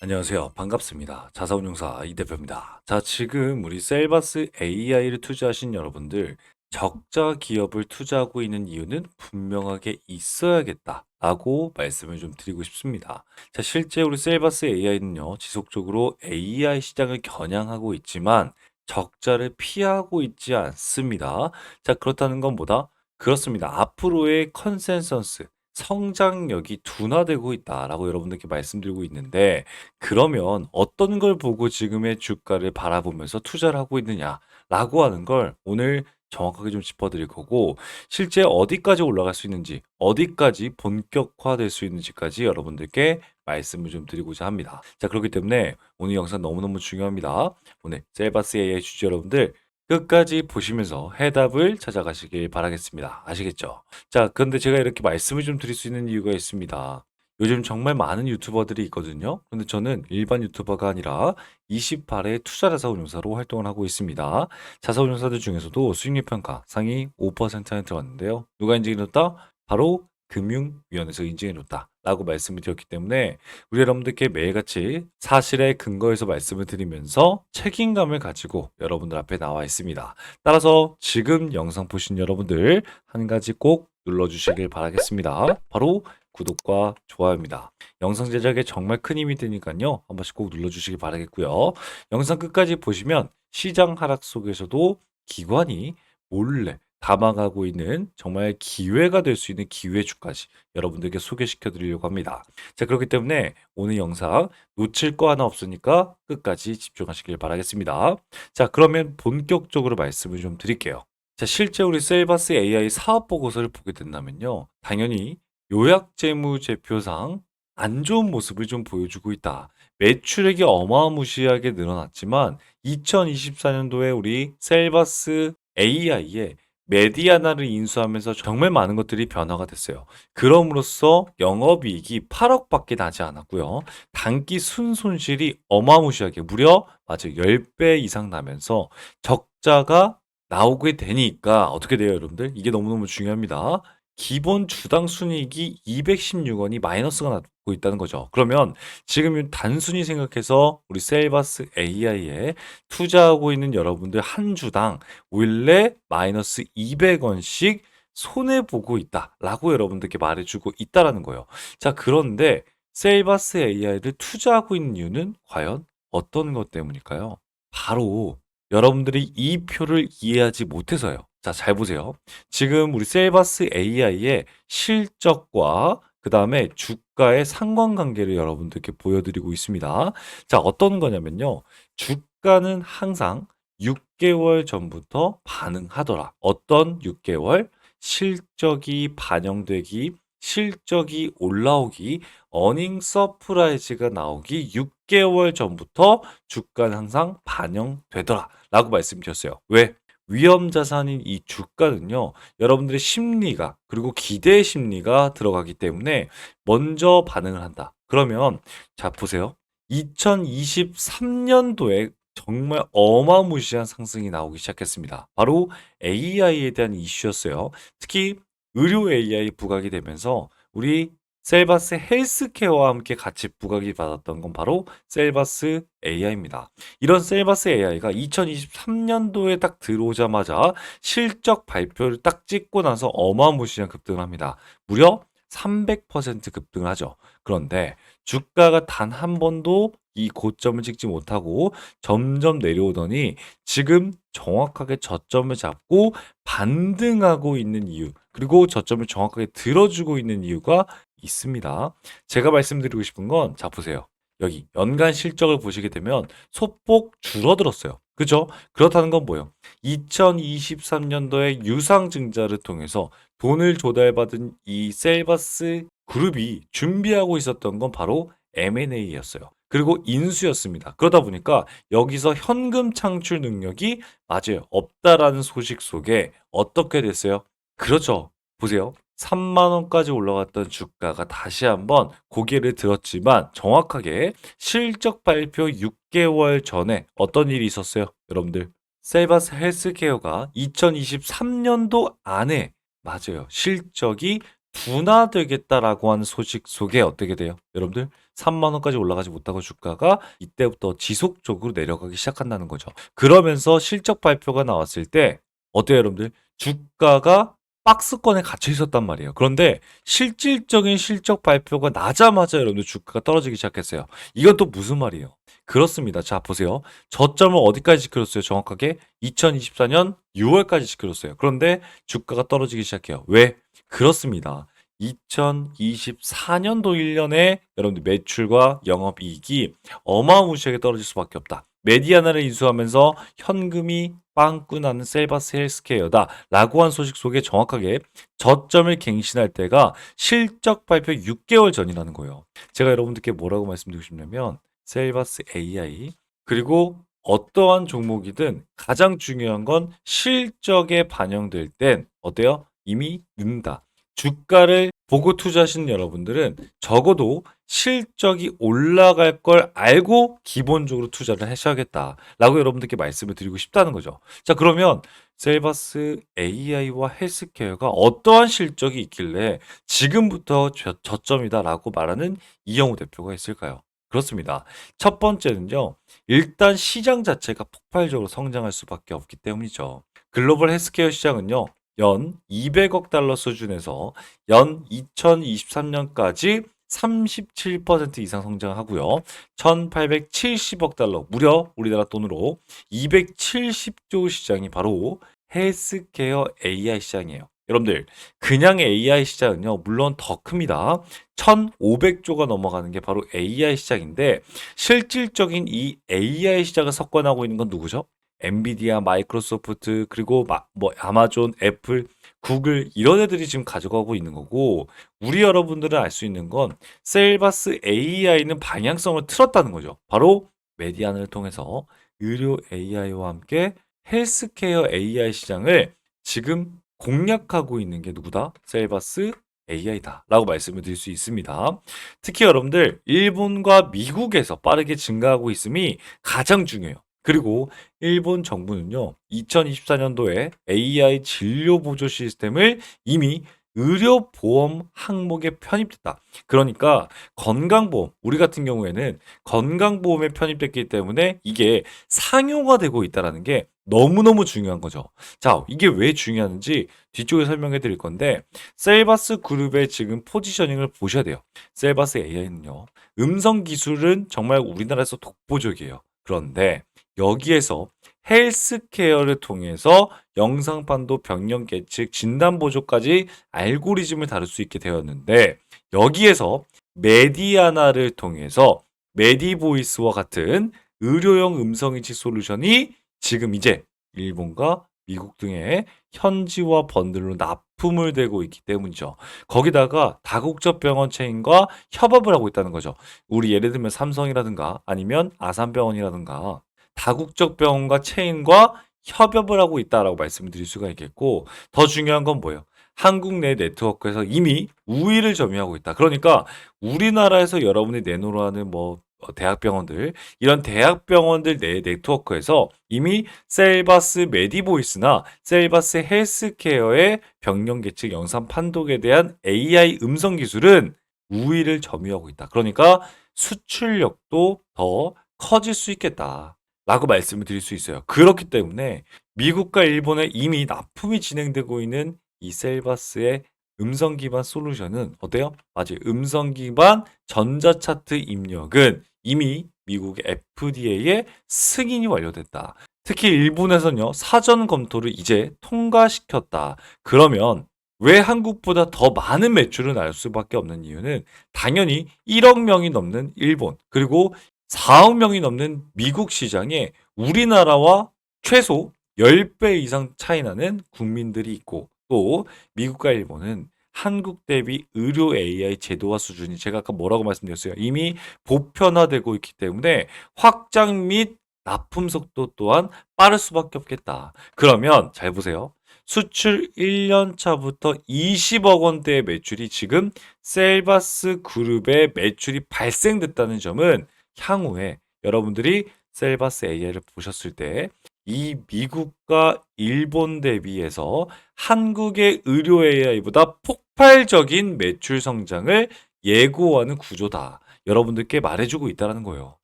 안녕하세요. 반갑습니다. 자사운용사 이 대표입니다. 자, 지금 우리 셀바스 AI를 투자하신 여러분들, 적자 기업을 투자하고 있는 이유는 분명하게 있어야겠다라고 말씀을 좀 드리고 싶습니다. 자, 실제 우리 셀바스 AI는요, 지속적으로 AI 시장을 겨냥하고 있지만 적자를 피하고 있지 않습니다. 자, 그렇다는 건 뭐다? 그렇습니다. 앞으로의 컨센서스, 성장력이 둔화되고 있다라고 여러분들께 말씀드리고 있는데, 그러면 어떤 걸 보고 지금의 주가를 바라보면서 투자를 하고 있느냐라고 하는 걸 오늘 정확하게 좀 짚어드릴 거고, 실제 어디까지 올라갈 수 있는지, 어디까지 본격화될 수 있는지까지 여러분들께 말씀을 좀 드리고자 합니다. 자, 그렇기 때문에 오늘 영상 너무너무 중요합니다. 오늘 셀바스 AI 주주 여러분들 끝까지 보시면서 해답을 찾아가시길 바라겠습니다. 아시겠죠? 자, 그런데 제가 이렇게 말씀을 좀 드릴 수 있는 이유가 있습니다. 요즘 정말 많은 유튜버들이 있거든요. 근데 저는 일반 유튜버가 아니라 28회 투자 자사운용사로 활동을 하고 있습니다. 자사운용사들 중에서도 수익률 평가 상위 5%에 들어왔는데요. 누가 인증해줬다? 바로 금융위원회에서 인증해 줬다. 라고 말씀을 드렸기 때문에 우리 여러분들께 매일같이 사실에 근거해서 말씀을 드리면서 책임감을 가지고 여러분들 앞에 나와 있습니다. 따라서 지금 영상 보신 여러분들 한 가지 꼭 눌러주시길 바라겠습니다. 바로 구독과 좋아요입니다. 영상 제작에 정말 큰 힘이 되니까요. 한 번씩 꼭 눌러주시길 바라겠고요. 영상 끝까지 보시면 시장 하락 속에서도 기관이 몰래 담아가고 있는 정말 기회가 될 수 있는 기회주까지 여러분들께 소개시켜 드리려고 합니다. 자, 그렇기 때문에 오늘 영상 놓칠 거 하나 없으니까 끝까지 집중하시길 바라겠습니다. 자, 그러면 본격적으로 말씀을 좀 드릴게요. 자, 실제 우리 셀바스 AI 사업 보고서를 보게 된다면요. 당연히 요약 재무 제표상 안 좋은 모습을 좀 보여주고 있다. 매출액이 어마무시하게 늘어났지만 2024년도에 우리 셀바스 AI의 메디아나를 인수하면서 정말 많은 것들이 변화가 됐어요. 그럼으로써 영업이익이 8억밖에 나지 않았고요. 단기 순손실이 어마무시하게 무려 맞아요. 10배 이상 나면서 적자가 나오게 되니까 어떻게 돼요, 여러분들? 이게 너무너무 중요합니다. 기본 주당 순이익이 216원이 마이너스가 나고 있다는 거죠. 그러면 지금 단순히 생각해서 우리 셀바스 AI에 투자하고 있는 여러분들 한 주당 원래 마이너스 200원씩 손해 보고 있다라고 여러분들께 말해주고 있다라는 거예요. 자, 그런데 셀바스 AI를 투자하고 있는 이유는 과연 어떤 것 때문일까요? 바로 여러분들이 이 표를 이해하지 못해서요. 자, 잘 보세요. 지금 우리 셀바스 AI의 실적과 그 다음에 주가의 상관관계를 여러분들께 보여드리고 있습니다. 자, 어떤 거냐면요. 주가는 항상 6개월 전부터 반응하더라. 어떤 6개월? 실적이 반영되기, 실적이 올라오기, 어닝 서프라이즈가 나오기 6개월 전부터 주가는 항상 반영되더라. 라고 말씀드렸어요. 왜? 위험 자산인 이 주가는요, 여러분들의 심리가, 그리고 기대 심리가 들어가기 때문에 먼저 반응을 한다. 그러면, 자, 보세요. 2023년도에 정말 어마무시한 상승이 나오기 시작했습니다. 바로 AI에 대한 이슈였어요. 특히 의료 AI 부각이 되면서 우리 셀바스 헬스케어와 함께 같이 부각이 받았던 건 바로 셀바스 AI입니다. 이런 셀바스 AI가 2023년도에 딱 들어오자마자 실적 발표를 딱 찍고 나서 어마무시한 급등을 합니다. 무려 300% 급등을 하죠. 그런데 주가가 단 한 번도 이 고점을 찍지 못하고 점점 내려오더니 지금 정확하게 저점을 잡고 반등하고 있는 이유, 그리고 저점을 정확하게 들어주고 있는 이유가 있습니다. 제가 말씀드리고 싶은 건, 자, 보세요. 여기 연간 실적을 보시게 되면 소폭 줄어들었어요. 그죠? 그렇다는 건 뭐예요? 2023년도에 유상증자를 통해서 돈을 조달받은 이 셀바스 그룹이 준비하고 있었던 건 바로 M&A였어요. 그리고 인수였습니다. 그러다 보니까 여기서 현금 창출 능력이 맞아요. 없다라는 소식 속에 어떻게 됐어요? 그렇죠. 보세요. 3만 원까지 올라갔던 주가가 다시 한번 고개를 들었지만 정확하게 실적 발표 6개월 전에 어떤 일이 있었어요? 여러분들. 셀바스 헬스케어가 2023년도 안에 맞아요. 실적이 둔화되겠다라고 하는 소식 속에 어떻게 돼요? 여러분들 3만 원까지 올라가지 못하고 주가가 이때부터 지속적으로 내려가기 시작한다는 거죠. 그러면서 실적 발표가 나왔을 때 어때요, 여러분들? 주가가 박스권에 갇혀 있었단 말이에요. 그런데 실질적인 실적 발표가 나자마자 여러분들 주가가 떨어지기 시작했어요. 이건 또 무슨 말이에요? 그렇습니다. 자, 보세요. 저점을 어디까지 지켜줬어요? 정확하게 2024년 6월까지 지켜줬어요. 그런데 주가가 떨어지기 시작해요. 왜? 그렇습니다. 2024년도 1년에 여러분들 매출과 영업이익이 어마무시하게 떨어질 수밖에 없다. 메디아나를 인수하면서 현금이 빵꾸 나는 셀바스 헬스케어다 라고 한 소식 속에 정확하게 저점을 갱신할 때가 실적 발표 6개월 전이라는 거예요. 제가 여러분들께 뭐라고 말씀드리고 싶냐면 셀바스 AI 그리고 어떠한 종목이든 가장 중요한 건 실적에 반영될 땐 어때요? 이미 는다. 주가를 보고 투자하시는 여러분들은 적어도 실적이 올라갈 걸 알고 기본적으로 투자를 하셔야겠다라고 여러분들께 말씀을 드리고 싶다는 거죠. 자, 그러면 셀바스 AI와 헬스케어가 어떠한 실적이 있길래 지금부터 저, 저점이다라고 말하는 이영우 대표가 있을까요? 그렇습니다. 첫 번째는요. 일단 시장 자체가 폭발적으로 성장할 수밖에 없기 때문이죠. 글로벌 헬스케어 시장은요. 연 200억 달러 수준에서 연 2023년까지 37% 이상 성장하고요. 1870억 달러, 무려 우리나라 돈으로 270조 시장이 바로 헬스케어 AI 시장이에요. 여러분들, 그냥 AI 시장은요, 물론 더 큽니다. 1500조가 넘어가는 게 바로 AI 시장인데, 실질적인 이 AI 시장을 석권하고 있는 건 누구죠? 엔비디아, 마이크로소프트, 그리고 마, 뭐 아마존, 애플, 구글 이런 애들이 지금 가져가고 있는 거고 우리 여러분들은 알 수 있는 건 셀바스 AI는 방향성을 틀었다는 거죠. 바로 메디안을 통해서 의료 AI와 함께 헬스케어 AI 시장을 지금 공략하고 있는 게 누구다? 셀바스 AI다. 라고 말씀을 드릴 수 있습니다. 특히 여러분들, 일본과 미국에서 빠르게 증가하고 있음이 가장 중요해요. 그리고 일본 정부는요, 2024년도에 AI 진료 보조 시스템을 이미 의료보험 항목에 편입됐다. 그러니까 건강보험, 우리 같은 경우에는 건강보험에 편입됐기 때문에 이게 상용화되고 있다는 게 너무너무 중요한 거죠. 자, 이게 왜 중요한지 뒤쪽에 설명해 드릴 건데, 셀바스 그룹의 지금 포지셔닝을 보셔야 돼요. 셀바스 AI는요, 음성 기술은 정말 우리나라에서 독보적이에요. 그런데 여기에서 헬스케어를 통해서 영상판도 병력 계측, 진단 보조까지 알고리즘을 다룰 수 있게 되었는데 여기에서 메디아나를 통해서 메디보이스와 같은 의료용 음성인식 솔루션이 지금 이제 일본과 미국 등의 현지화 번들로 납품을 되고 있기 때문이죠. 거기다가 다국적 병원 체인과 협업을 하고 있다는 거죠. 우리 예를 들면 삼성이라든가 아니면 아산병원이라든가 다국적 병원과 체인과 협업을 하고 있다라고 말씀을 드릴 수가 있겠고 더 중요한 건 뭐예요? 한국 내 네트워크에서 이미 우위를 점유하고 있다. 그러니까 우리나라에서 여러분이 내놓으려 하는 뭐 어, 대학병원들 이런 대학병원들 내 네트워크에서 이미 셀바스 메디보이스나 셀바스 헬스케어의 병력 계측 영상 판독에 대한 AI 음성 기술은 우위를 점유하고 있다. 그러니까 수출력도 더 커질 수 있겠다. 라고 말씀을 드릴 수 있어요. 그렇기 때문에 미국과 일본에 이미 납품이 진행되고 있는 이 셀바스의 음성 기반 솔루션은 어때요? 맞아요. 음성 기반 전자 차트 입력은 이미 미국의 FDA에 승인이 완료됐다. 특히 일본에서는요, 사전 검토를 이제 통과시켰다. 그러면 왜 한국보다 더 많은 매출을 날 수밖에 없는 이유는 당연히 1억 명이 넘는 일본, 그리고 4억 명이 넘는 미국 시장에 우리나라와 최소 10배 이상 차이 나는 국민들이 있고 또 미국과 일본은 한국 대비 의료 AI 제도화 수준이 제가 아까 뭐라고 말씀드렸어요. 이미 보편화되고 있기 때문에 확장 및 납품 속도 또한 빠를 수밖에 없겠다. 그러면 잘 보세요. 수출 1년 차부터 20억 원대의 매출이 지금 셀바스 그룹의 매출이 발생됐다는 점은 향후에 여러분들이 셀바스 AI를 보셨을 때 이 미국과 일본 대비해서 한국의 의료 AI보다 폭발적인 매출 성장을 예고하는 구조다. 여러분들께 말해주고 있다는 거예요.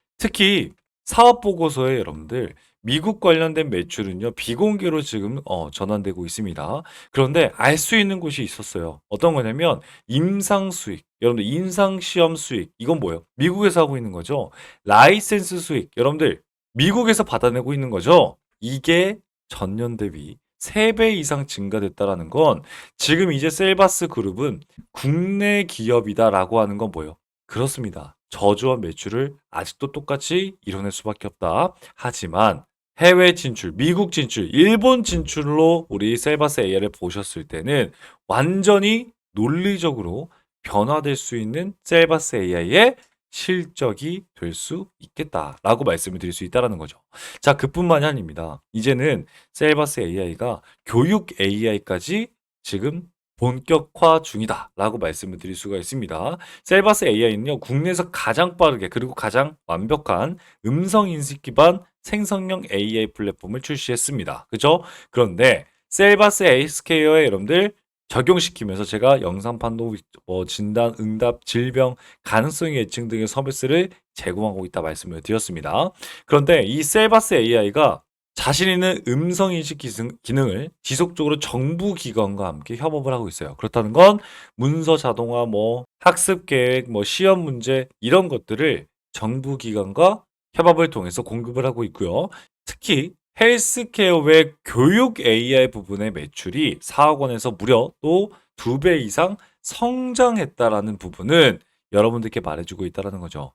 특히 사업 보고서에 여러분들 미국 관련된 매출은요 비공개로 지금 어, 전환되고 있습니다. 그런데 알 수 있는 곳이 있었어요. 어떤 거냐면 임상 수익, 여러분들 임상 시험 수익 이건 뭐예요? 미국에서 하고 있는 거죠. 라이센스 수익, 여러분들 미국에서 받아내고 있는 거죠. 이게 전년 대비 3배 이상 증가됐다라는 건 지금 이제 셀바스 그룹은 국내 기업이다라고 하는 건 뭐예요? 그렇습니다. 저조한 매출을 아직도 똑같이 이뤄낼 수밖에 없다. 하지만 해외 진출, 미국 진출, 일본 진출로 우리 셀바스 AI를 보셨을 때는 완전히 논리적으로 변화될 수 있는 셀바스 AI의 실적이 될 수 있겠다라고 말씀을 드릴 수 있다는 거죠. 자, 그뿐만이 아닙니다. 이제는 셀바스 AI가 교육 AI까지 지금 본격화 중이다라고 말씀을 드릴 수가 있습니다. 셀바스 AI는요, 국내에서 가장 빠르게 그리고 가장 완벽한 음성 인식 기반 생성형 AI 플랫폼을 출시했습니다. 그죠? 그런데 셀바스 에이스케어에 여러분들 적용시키면서 제가 영상 판독, 뭐 진단, 응답, 질병, 가능성 예측 등의 서비스를 제공하고 있다 말씀을 드렸습니다. 그런데 이 셀바스 AI가 자신 있는 음성 인식 기능, 기능 을 지속적으로 정부 기관과 함께 협업을 하고 있어요. 그렇다는 건 문서 자동화, 뭐 학습 계획, 뭐 시험 문제 이런 것들을 정부 기관과 협업을 통해서 공급을 하고 있고요. 특히 헬스케어 외 교육 AI 부분의 매출이 4억 원에서 무려 또 2배 이상 성장했다라는 부분은 여러분들께 말해주고 있다는 거죠.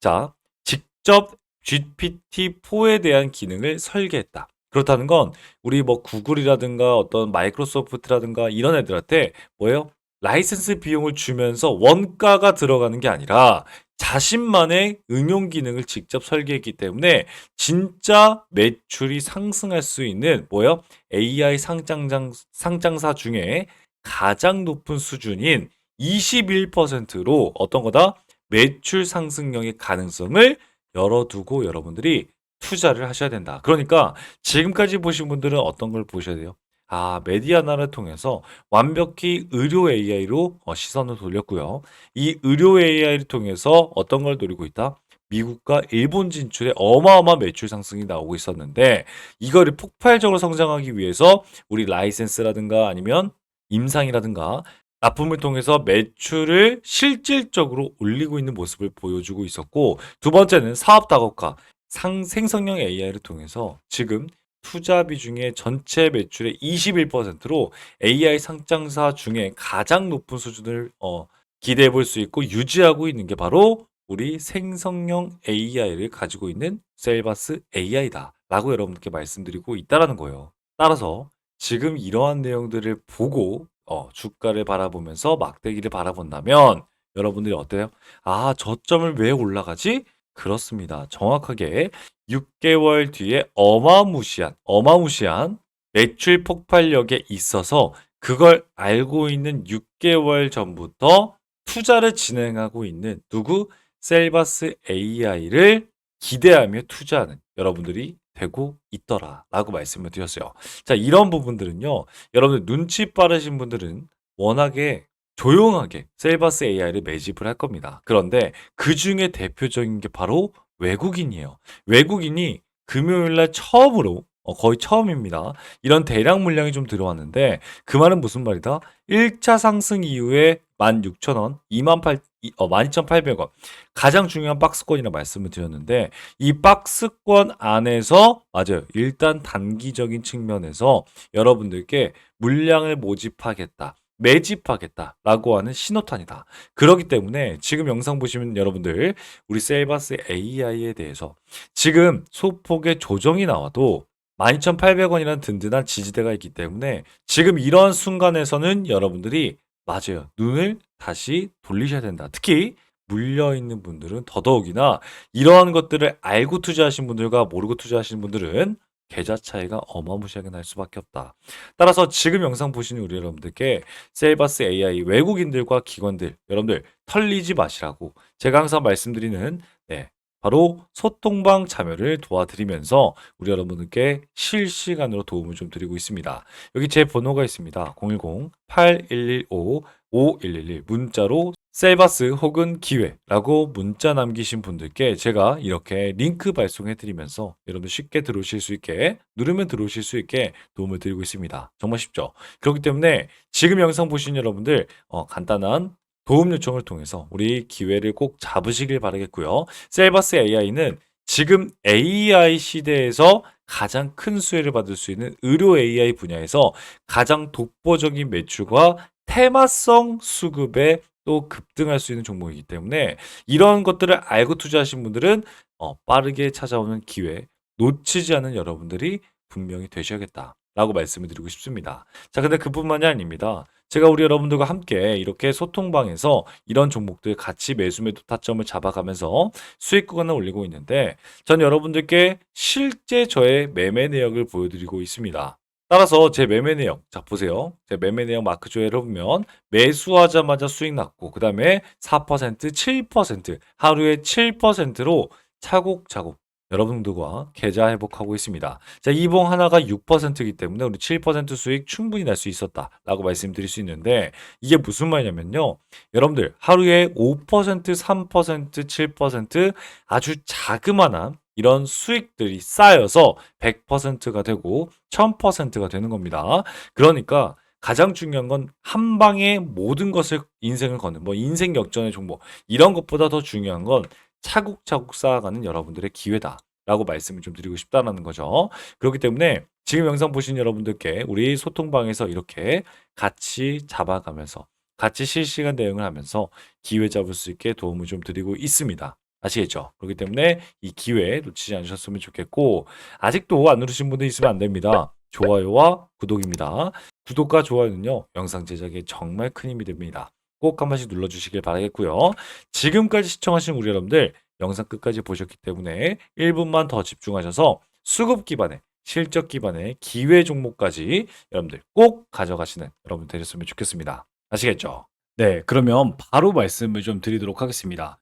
자, 직접 GPT-4에 대한 기능을 설계했다. 그렇다는 건 우리 뭐 구글이라든가 어떤 마이크로소프트라든가 이런 애들한테 뭐예요? 라이센스 비용을 주면서 원가가 들어가는 게 아니라 자신만의 응용 기능을 직접 설계했기 때문에 진짜 매출이 상승할 수 있는 뭐예요? AI 상장장, 상장사 중에 가장 높은 수준인 21%로 어떤 거다? 매출 상승력의 가능성을 열어두고 여러분들이 투자를 하셔야 된다. 그러니까 지금까지 보신 분들은 어떤 걸 보셔야 돼요? 아, 메디아나를 통해서 완벽히 의료 AI로 어, 시선을 돌렸고요. 이 의료 AI를 통해서 어떤 걸 노리고 있다? 미국과 일본 진출에 어마어마한 매출 상승이 나오고 있었는데 이거를 폭발적으로 성장하기 위해서 우리 라이센스라든가 아니면 임상이라든가 납품을 통해서 매출을 실질적으로 올리고 있는 모습을 보여주고 있었고 두 번째는 사업 다각화 상 생성형 AI를 통해서 지금 투자 비중의 전체 매출의 21%로 AI 상장사 중에 가장 높은 수준을 어, 기대해 볼 수 있고 유지하고 있는 게 바로 우리 생성형 AI를 가지고 있는 셀바스 AI다. 라고 여러분께 말씀드리고 있다라는 거예요. 따라서 지금 이러한 내용들을 보고 어, 주가를 바라보면서 막대기를 바라본다면 여러분들이 어때요? 아, 저점을 왜 올라가지? 그렇습니다. 정확하게 6개월 뒤에 어마무시한, 어마무시한 매출 폭발력에 있어서 그걸 알고 있는 6개월 전부터 투자를 진행하고 있는 누구? 셀바스 AI를 기대하며 투자하는 여러분들이 되고 있더라 라고 말씀을 드렸어요. 자, 이런 부분들은요, 여러분들 눈치 빠르신 분들은 워낙에 조용하게 셀바스 AI를 매집을 할 겁니다. 그런데 그 중에 대표적인 게 바로 외국인이에요. 외국인이 금요일 날 처음으로 어, 거의 처음입니다. 이런 대량 물량이 좀 들어왔는데 그 말은 무슨 말이다? 1차 상승 이후에 16,000원, 28, 어, 12,800원. 가장 중요한 박스권이라 말씀을 드렸는데 이 박스권 안에서 맞아요. 일단 단기적인 측면에서 여러분들께 물량을 모집하겠다. 매집하겠다라고 하는 신호탄이다. 그렇기 때문에 지금 영상 보시면 여러분들 우리 셀바스 AI에 대해서 지금 소폭의 조정이 나와도 12,800원이라는 든든한 지지대가 있기 때문에 지금 이런 순간에서는 여러분들이 맞아요. 눈을 다시 돌리셔야 된다. 특히 물려 있는 분들은 더더욱이나 이러한 것들을 알고 투자하신 분들과 모르고 투자하시는 분들은 계좌 차이가 어마무시하게 날 수밖에 없다. 따라서 지금 영상 보시는 우리 여러분들께 셀바스 AI 외국인들과 기관들 여러분들 털리지 마시라고 제가 항상 말씀드리는 네, 바로 소통방 참여를 도와드리면서 우리 여러분들께 실시간으로 도움을 좀 드리고 있습니다. 여기 제 번호가 있습니다. 010-8115-5111 문자로 셀바스 혹은 기회라고 문자 남기신 분들께 제가 이렇게 링크 발송해 드리면서 여러분들 쉽게 들어오실 수 있게 누르면 들어오실 수 있게 도움을 드리고 있습니다. 정말 쉽죠? 그렇기 때문에 지금 영상 보신 여러분들 어, 간단한 도움 요청을 통해서 우리 기회를 꼭 잡으시길 바라겠고요. 셀바스 AI는 지금 AI 시대에서 가장 큰 수혜를 받을 수 있는 의료 AI 분야에서 가장 독보적인 매출과 테마성 수급에 또 급등할 수 있는 종목이기 때문에 이런 것들을 알고 투자하신 분들은 어, 빠르게 찾아오는 기회 놓치지 않은 여러분들이 분명히 되셔야겠다라고 말씀을 드리고 싶습니다. 자, 근데 그뿐만이 아닙니다. 제가 우리 여러분들과 함께 이렇게 소통방에서 이런 종목들 같이 매수 매도 타점을 잡아가면서 수익 구간을 올리고 있는데 전 여러분들께 실제 저의 매매 내역을 보여드리고 있습니다. 따라서 제 매매 내역, 자 보세요. 제 매매 내역 마크 조회를 보면 매수하자마자 수익 났고 그 다음에 4%, 7%, 하루에 7%로 차곡차곡 여러분들과 계좌 회복하고 있습니다. 자, 이봉 하나가 6%이기 때문에 우리 7% 수익 충분히 날 수 있었다라고 말씀드릴 수 있는데 이게 무슨 말이냐면요. 여러분들 하루에 5%, 3%, 7% 아주 자그마한 이런 수익들이 쌓여서 100%가 되고 1000%가 되는 겁니다. 그러니까 가장 중요한 건 한 방에 모든 것을 인생을 거는 뭐 인생 역전의 종목 이런 것보다 더 중요한 건 차곡차곡 쌓아가는 여러분들의 기회다 라고 말씀을 좀 드리고 싶다라는 거죠. 그렇기 때문에 지금 영상 보신 여러분들께 우리 소통방에서 이렇게 같이 잡아가면서 같이 실시간 대응을 하면서 기회 잡을 수 있게 도움을 좀 드리고 있습니다. 아시겠죠? 그렇기 때문에 이 기회 놓치지 않으셨으면 좋겠고 아직도 안 누르신 분들 있으면 안 됩니다. 좋아요와 구독입니다. 구독과 좋아요는요 영상 제작에 정말 큰 힘이 됩니다. 꼭 한 번씩 눌러주시길 바라겠고요. 지금까지 시청하신 우리 여러분들 영상 끝까지 보셨기 때문에 1분만 더 집중하셔서 수급 기반의 실적 기반의 기회 종목까지 여러분들 꼭 가져가시는 여러분 되셨으면 좋겠습니다. 아시겠죠? 네, 그러면 바로 말씀을 좀 드리도록 하겠습니다.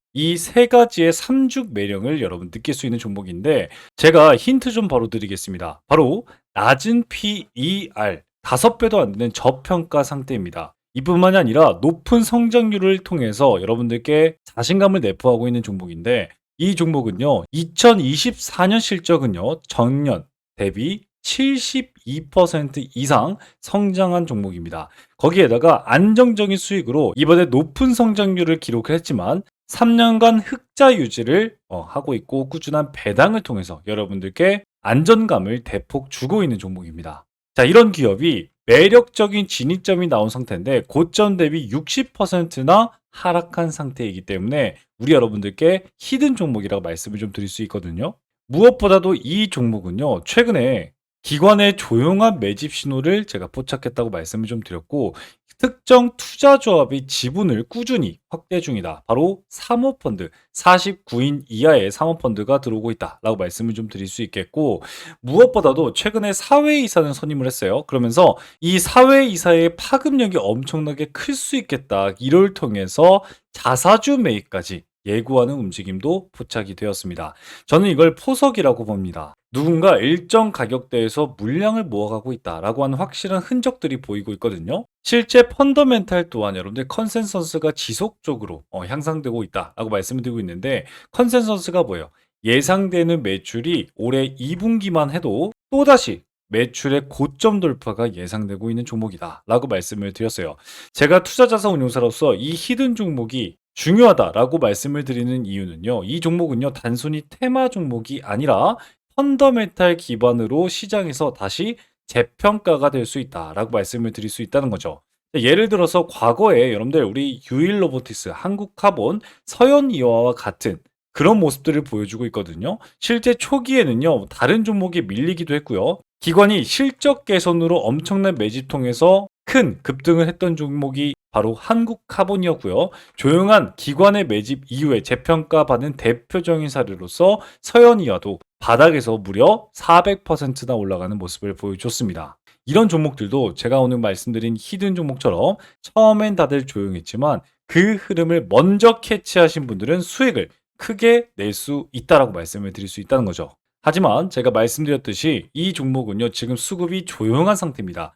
이 세 가지의 삼죽 매력을 여러분 느낄 수 있는 종목인데 제가 힌트 좀 바로 드리겠습니다. 바로 낮은 PER 다섯 배도 안 되는 저평가 상태입니다. 이뿐만이 아니라 높은 성장률을 통해서 여러분들께 자신감을 내포하고 있는 종목인데 이 종목은요 2024년 실적은요 전년 대비 72% 이상 성장한 종목입니다. 거기에다가 안정적인 수익으로 이번에 높은 성장률을 기록했지만 3년간 흑자 유지를 어, 하고 있고 꾸준한 배당을 통해서 여러분들께 안전감을 대폭 주고 있는 종목입니다. 자, 이런 기업이 매력적인 진입점이 나온 상태인데 고점 대비 60%나 하락한 상태이기 때문에 우리 여러분들께 히든 종목이라고 말씀을 좀 드릴 수 있거든요. 무엇보다도 이 종목은요, 최근에 기관의 조용한 매집 신호를 제가 포착했다고 말씀을 좀 드렸고, 특정 투자 조합이 지분을 꾸준히 확대 중이다. 바로 사모펀드, 49인 이하의 사모펀드가 들어오고 있다라고 말씀을 좀 드릴 수 있겠고, 무엇보다도 최근에 사회이사는 선임을 했어요. 그러면서 이 사회이사의 파급력이 엄청나게 클 수 있겠다. 이를 통해서 자사주 매입까지 예고하는 움직임도 포착이 되었습니다. 저는 이걸 포석이라고 봅니다. 누군가 일정 가격대에서 물량을 모아가고 있다라고 하는 확실한 흔적들이 보이고 있거든요. 실제 펀더멘탈 또한 여러분들 컨센서스가 지속적으로 어, 향상되고 있다라고 말씀을 드리고 있는데 컨센서스가 뭐예요? 예상되는 매출이 올해 2분기만 해도 또다시 매출의 고점 돌파가 예상되고 있는 종목이다 라고 말씀을 드렸어요. 제가 투자자산 운용사로서 이 히든 종목이 중요하다라고 말씀을 드리는 이유는요. 이 종목은요. 단순히 테마 종목이 아니라 펀더멘탈 기반으로 시장에서 다시 재평가가 될 수 있다라고 말씀을 드릴 수 있다는 거죠. 예를 들어서 과거에 여러분들 우리 유일 로보티스, 한국카본, 서현이와와 같은 그런 모습들을 보여주고 있거든요. 실제 초기에는요, 다른 종목이 밀리기도 했고요. 기관이 실적 개선으로 엄청난 매집통에서 큰 급등을 했던 종목이 바로 한국카본이었고요. 조용한 기관의 매집 이후에 재평가받은 대표적인 사례로서 서현이와도 바닥에서 무려 400%나 올라가는 모습을 보여줬습니다. 이런 종목들도 제가 오늘 말씀드린 히든 종목처럼 처음엔 다들 조용했지만 그 흐름을 먼저 캐치하신 분들은 수익을 크게 낼 수 있다라고 말씀을 드릴 수 있다는 거죠. 하지만 제가 말씀드렸듯이 이 종목은요, 지금 수급이 조용한 상태입니다.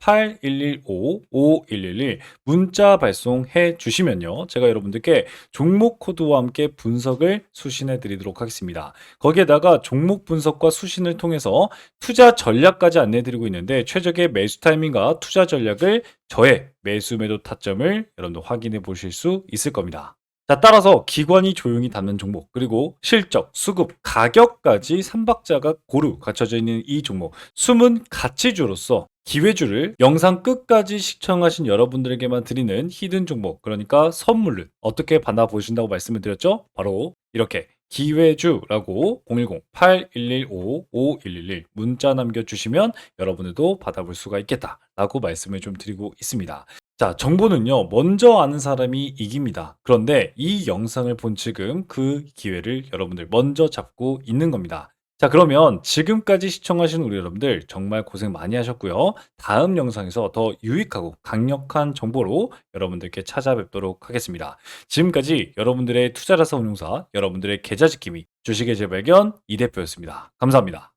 010-8115-5111 문자 발송해 주시면요. 제가 여러분들께 종목 코드와 함께 분석을 수신해 드리도록 하겠습니다. 거기에다가 종목 분석과 수신을 통해서 투자 전략까지 안내 드리고 있는데 최적의 매수 타이밍과 투자 전략을 저의 매수 매도 타점을 여러분들 확인해 보실 수 있을 겁니다. 자, 따라서 기관이 조용히 담는 종목, 그리고 실적, 수급, 가격까지 삼박자가 고루 갖춰져 있는 이 종목, 숨은 가치주로서 기회주를 영상 끝까지 시청하신 여러분들에게만 드리는 히든 종목, 그러니까 선물을 어떻게 받아보신다고 말씀을 드렸죠? 바로 이렇게 기회주라고 010-8115-5111 문자 남겨주시면 여러분들도 받아볼 수가 있겠다라고 말씀을 좀 드리고 있습니다. 자, 정보는요, 먼저 아는 사람이 이깁니다. 그런데 이 영상을 본 지금 그 기회를 여러분들 먼저 잡고 있는 겁니다. 자, 그러면 지금까지 시청하신 우리 여러분들 정말 고생 많이 하셨고요. 다음 영상에서 더 유익하고 강력한 정보로 여러분들께 찾아뵙도록 하겠습니다. 지금까지 여러분들의 투자라서 운용사, 여러분들의 계좌 지킴이, 주식의 재발견 이 대표였습니다. 감사합니다.